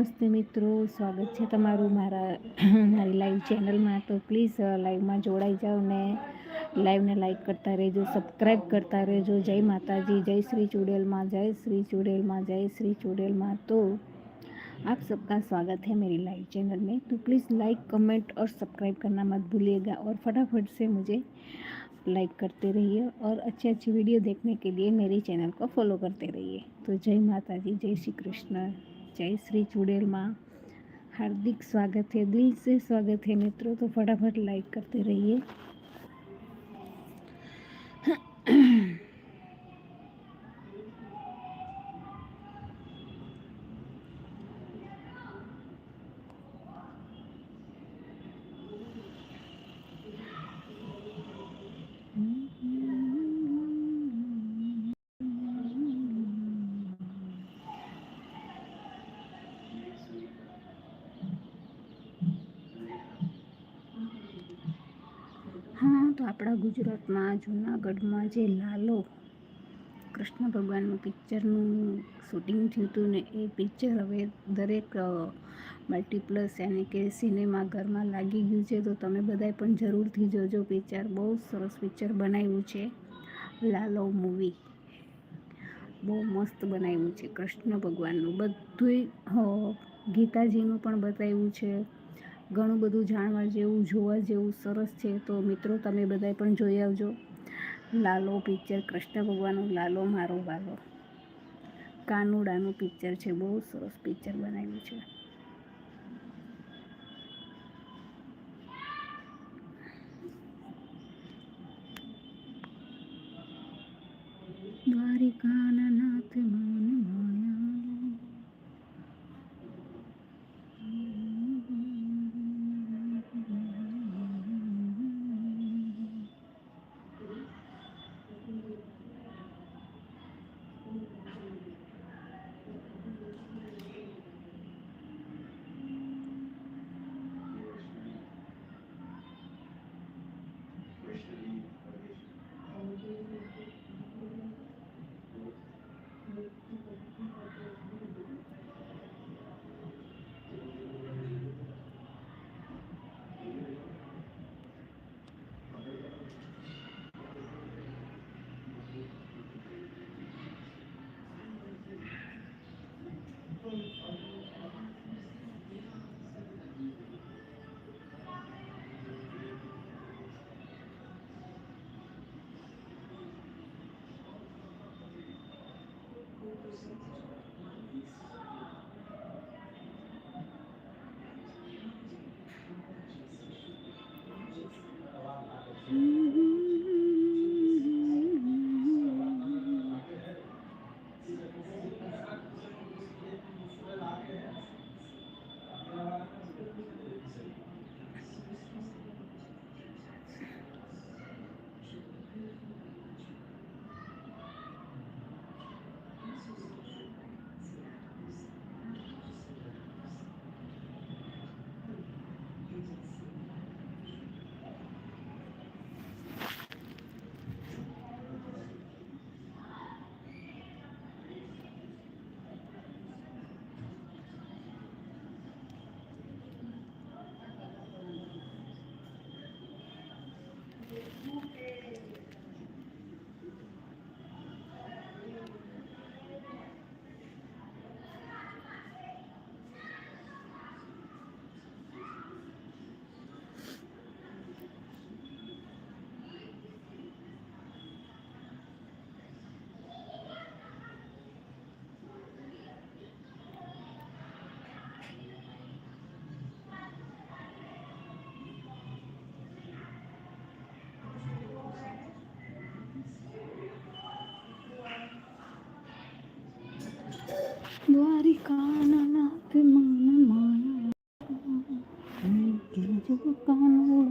नमस्ते मित्रों स्वागत है तरु मरा लाइव મારા जाओ ने लाइव ने लाइक करता જોડાઈ जो सब्सक्राइब करता લાઈક जो जय माता जी जय श्री માતાજી माँ जय श्री જય माँ जय श्री શ્રી माँ तो आप सबका स्वागत है मेरी लाइव चैनल में तो प्लीज़ लाइक कमेंट और सब्सक्राइब करना मत भूलिएगा और फटाफट से मुझे लाइक करते रहिए और अच्छी अच्छी वीडियो देखने के लिए मेरे चैनल को फॉलो करते रहिए तो जय माता जी जय श्री कृष्ण जय श्री चुड़ैल माँ हार्दिक स्वागत है दिल से स्वागत है मित्रों तो फटाफट लाइक करते रहिए હા તો આપણા ગુજરાતમાં, જૂનાગઢમાં જે લાલો, કૃષ્ણ ભગવાનનું પિક્ચરનું શૂટિંગ થયું હતું ને, એ પિક્ચર હવે દરેક મલ્ટીપ્લસ યાની કે સિનેમા ઘરમાં લાગી ગયું છે, તો તમે બધાએ પણ જરૂરથી જોજો પિક્ચર. બહુ સરસ પિક્ચર બનાવ્યું છે, લાલો મૂવી. બહુ મસ્ત બનાવ્યું છે, કૃષ્ણ ભગવાનનું. બધુંય ગીતાજીનું પણ બતાવ્યું છે. ઘણું બધું જાણવા જેવું, જોવા જેવું સરસ છે. તો મિત્રો, તમે બધાએ પણ જોઈ આવજો. લાલો પિક્ચર, કૃષ્ણ ભગવાનનું લાલો, મારો વાલો કાનુડાનું પિક્ચર છે. બહુ સરસ પિક્ચર બનાવ્યું છે. દ્વારિકાના નાથ દ્વારિકાના નાથ મન માયા. કાનુડા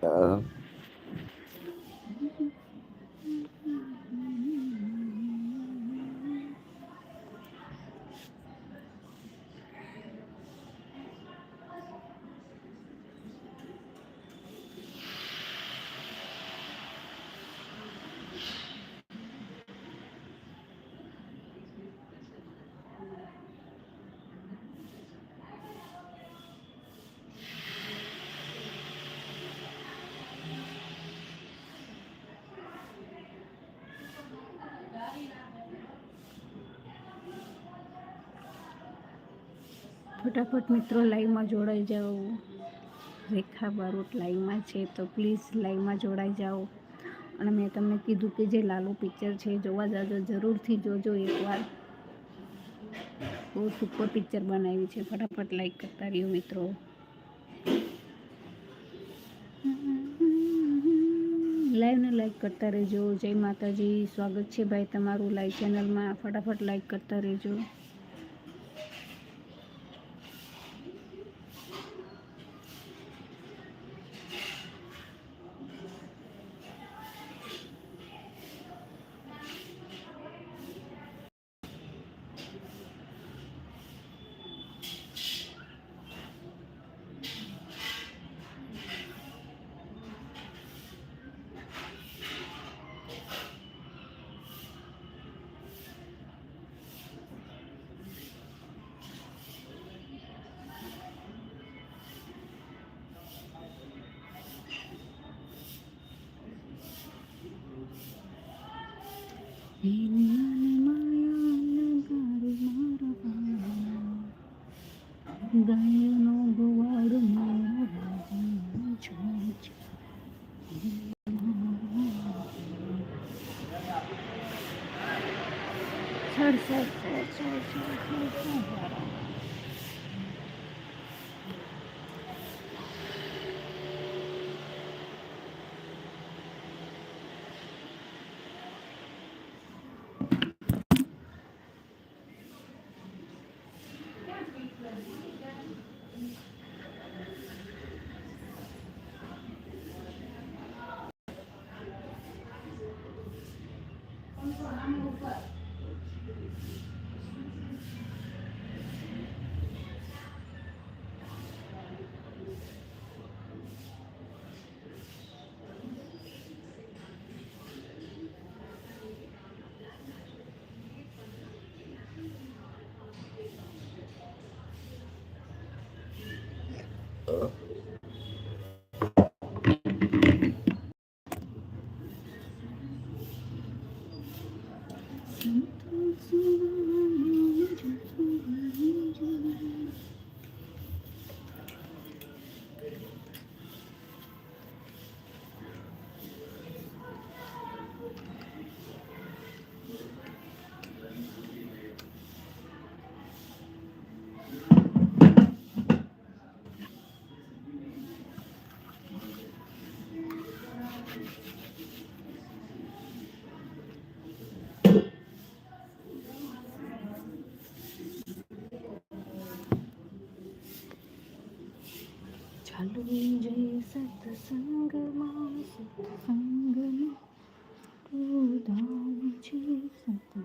呃 ફટાફટ મિત્રો લાઈવમાં જોડાઈ જાઓ. રેખા બારોટ લાઈવમાં છે તો પ્લીઝ લાઈવમાં જોડાઈ જાઓ. અને મેં તમને કીધું કે જે લાલુ પિક્ચર છે જોવા જાજો, જરૂરથી જોજો એકવાર. બહુ સુપર પિક્ચર બનાવ્યું છે. ફટાફટ લાઈક કરતા રહ્યો મિત્રો. લાઈવને લાઈક કરતા રહેજો. જય માતાજી. સ્વાગત છે ભાઈ તમારું લાઈવ ચેનલમાં. ફટાફટ લાઈક કરતા રહેજો. ગાયનો ગોવાળ મારા રાજાનો છોડ છે. Sir sir sir I'm gonna play. सत्संगमा सत्संगमा तू धामची सत्संग